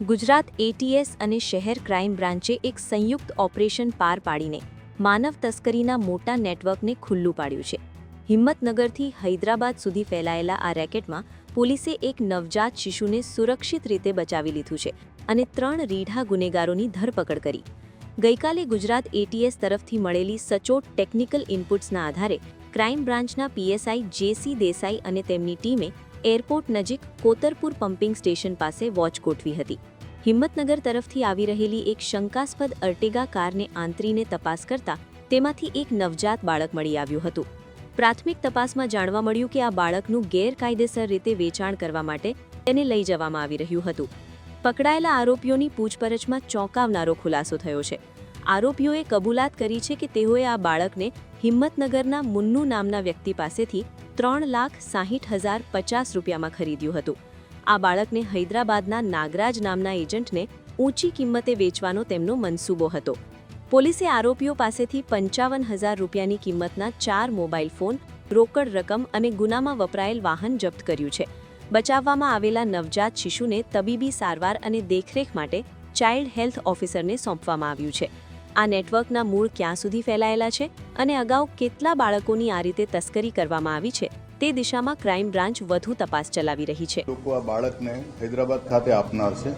Gujarat ATS અને શહેર crime બ્રાન્ચે એક સંયુક્ત ઓપરેશન પાર પાડીને માનવ તસ્કરીના મોટા નેટવર્કને ખુલ્લું પાડ્યું છે. હિંમતનગરથી હૈદરાબાદ સુધી ફેલાયેલા આ રેકેટમાં પોલીસે એક નવજાત શિશુને સુરક્ષિત રીતે બચાવી લીધું છે અને ત્રણ રીઢા ગુનેગારોની ધરપકડ કરી. ગઈકાલે ગુજરાત એટીએસ તરફથી મળેલી સચોટ ટેકનિકલ ઇનપુટ્સના આધારે ક્રાઇમ બ્રાન્ચના પીએસઆઈ જેસી દેસાઈ અને તેમની ટીમે એરપોર્ટ નજીક કોતરપુર પમ્પિંગ સ્ટેશન પાસે વોચ ગોઠવી હતી. હિંમતનગર તરફથી આવી રહેલી એક શંકાસ્પદ અર્ટેગા કારને આંતરીને તપાસ કરતા તેમાંથી એક નવજાત બાળક મળી આવ્યું હતું. પ્રાથમિક તપાસમાં જાણવા મળ્યું કે આ બાળકનું ગેરકાયદેસર રીતે વેચાણ કરવા માટે તેને લઈ જવામાં આવી રહ્યું હતું. પકડાયેલા આરોપીઓની પૂછપરછમાં ચોંકાવનારો ખુલાસો થયો છે. આરોપીઓએ કબૂલાત કરી છે કે તેઓએ આ બાળકને હિંમતનગરના મુન્નુ નામના વ્યક્તિ પાસેથી ત્રણ લાખ સાહીઠ હજાર પચાસ રૂપિયામાં ખરીદ્યું હતું. આ બાળકને હૈદરાબાદના નાગરાજ નામના એજન્ટને ઊંચી કિંમતે વેચવાનો તેમનો મનસૂબો હતો. પોલીસે આરોપીઓ પાસેથી પંચાવન હજાર રૂપિયાની કિંમતના ચાર મોબાઈલ ફોન, રોકડ રકમ અને ગુનામાં વપરાયેલ વાહન જપ્ત કર્યું છે. બચાવવામાં આવેલા નવજાત શિશુને તબીબી સારવાર અને દેખરેખ માટે ચાઇલ્ડ હેલ્થ ઓફિસરને સોંપવામાં આવ્યું છે. આ નેટવર્કના મૂળ ક્યાં સુધી ફેલાયેલા છે અને અગાઉ કેટલા બાળકોની આ રીતે તસ્કરી કરવામાં આવી છે તે દિશામાં ક્રાઇમ બ્રાન્ચ વધુ તપાસ ચલાવી રહી છે. લોકો આ બાળકને હૈદરાબાદ ખાતે આપનાર છે.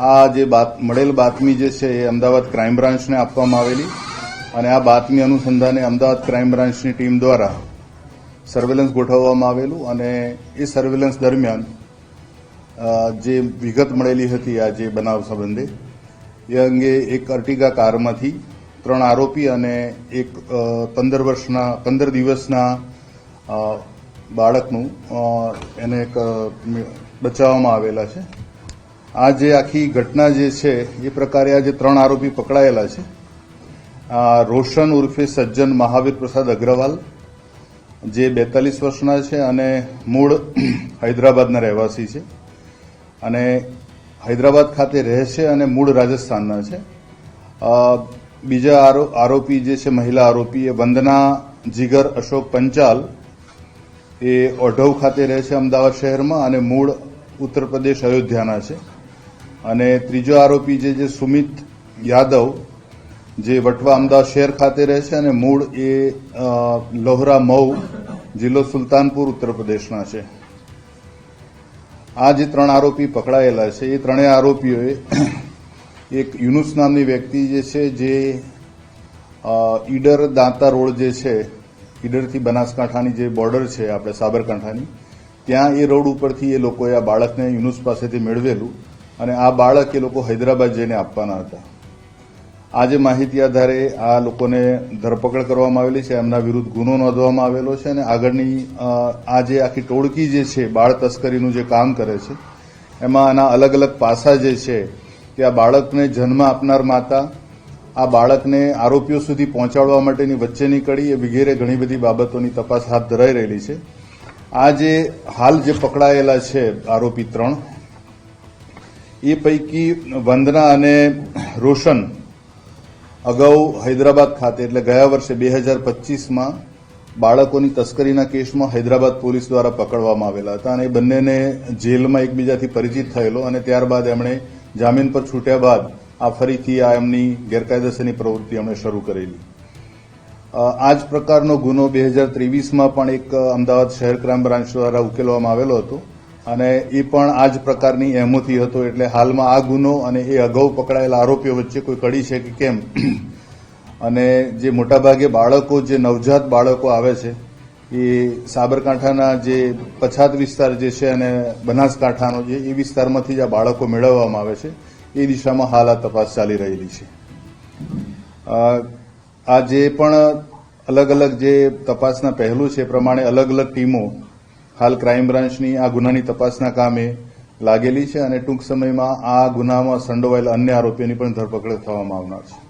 આ જે બાત, મળેલ બાતમી જે છે એ અમદાવાદ ક્રાઇમ બ્રાન્ચને આપવામાં આવેલી અને આ બાતમી અનુસંધાને અમદાવાદ ક્રાઇમ બ્રાન્ચની ટીમ દ્વારા સર્વેલન્સ ગોઠવવામાં આવેલું અને એ સર્વેલન્સ દરમિયાન જે વિગત મળેલી હતી આ જે બનાવ સંબંધે એ અંગે એક અર્ટિગા કારમાંથી ત્રણ આરોપી અને એક પંદર વર્ષના, પંદર દિવસના બાળકનું એને એક બચાવવામાં આવેલા છે. આ જે આખી ઘટના જે છે, એ પ્રકારે આ જે ત્રણ આરોપી પકડાયેલા છે. રોશન ઉર્ફે સજ્જન મહાવીર પ્રસાદ અગ્રવાલ, જે બેતાલીસ વર્ષના છે અને મૂળ હૈદરાબાદના રહેવાસી છે. અને હૈદરાબાદ ખાતે રહે છે અને મૂળ રાજસ્થાનના છે. બીજા આરો- આરોપી જે છે, મહિલા આરોપી, એ વંદના જીગર અશોક પંચાલ, એ ઓઢવ ખાતે રહે છે અમદાવાદ શહેરમાં અને મૂળ ઉત્તર પ્રદેશ અયોધ્યાના છે. અને ત્રીજો આરોપી જે છે, સુમિત યાદવ, જે વટવા અમદાવાદ શહેર ખાતે રહે છે અને મૂળ એ લોહરા મઉ, જિલ્લો સુલતાનપુર ઉત્તર પ્રદેશના છે. આ જે ત્રણ આરોપી પકડાયેલા છે, એ ત્રણેય આરોપીઓએ એક યુનુસ નામની વ્યક્તિ જે છે, જે ઈડર દાંતા રોડ જે છે, ઈડરથી બનાસકાંઠાની જે બોર્ડર છે, આપણે સાબરકાંઠાની, ત્યાં એ રોડ ઉપરથી એ લોકોએ આ બાળકને યુનુસ પાસેથી મેળવેલું અને આ બાળક એ લોકો હૈદરાબાદ જઈને આપવાના હતા. આ જે માહિતી આધારે આ લોકોને ધરપકડ કરવામાં આવેલી છે. એમના વિરુદ્ધ ગુનો નોંધવામાં આવેલો છે અને આગળની આ જે આખી ટોળકી જે છે, બાળ તસ્કરીનું જે કામ કરે છે, એમાં આના અલગ અલગ પાસા જે છે કે આ બાળકને જન્મ આપનાર માતા, આ બાળકને આરોપીઓ સુધી પહોંચાડવા માટેની વચ્ચેની કડી એ વગેરે ઘણી બધી બાબતોની તપાસ હાથ ધરાઈ રહેલી છે. આ જે હાલ જે પકડાયેલા છે આરોપી ત્રણ, એ પૈકી વંદના અને રોશન અગાઉ હૈદરાબાદ ખાતે, એટલે ગયા વર્ષે બે હજાર પચીસમાં બાળકોની તસ્કરીના કેસમાં હૈદરાબાદ પોલીસ દ્વારા પકડવામાં આવેલા હતા અને એ બંનેને જેલમાં એકબીજાથી પરિચિત થયેલો અને ત્યારબાદ એમણે જામીન પર છૂટ્યા બાદ આ ફરીથી આ એમની ગેરકાયદેસરની પ્રવૃત્તિ એમણે શરૂ કરેલી. આ જ પ્રકારનો ગુનો બે હજાર ત્રેવીસમાં પણ એક અમદાવાદ શહેર ક્રાઇમ બ્રાન્ચ દ્વારા ઉકેલવામાં આવેલો હતો. અને એ પણ આ જ પ્રકારની અહેમતી હતો એટલે હાલમાં આ ગુનો અને એ અગાઉ પકડાયેલા આરોપીઓ વચ્ચે કોઈ કડી છે કે કેમ? અને જે મોટાભાગે બાળકો, જે નવજાત બાળકો આવે છે, એ સાબરકાંઠાના જે પછાત વિસ્તાર જે છે અને બનાસકાંઠાનો જે, એ વિસ્તારમાંથી જ આ બાળકો મેળવવામાં આવે છે. એ દિશામાં હાલ આ તપાસ ચાલી રહેલી છે. આ જે પણ અલગ અલગ જે તપાસના પહેલું છે એ પ્રમાણે અલગ અલગ ટીમો હાલ ક્રાઇમ બ્રાન્ચની આ ગુનાની તપાસના કામે લાગેલી છે અને ટૂંક સમયમાં આ ગુનામાં સંડોવાયેલા અન્ય આરોપીઓની પણ ધરપકડ થવામાં આવનાર છે.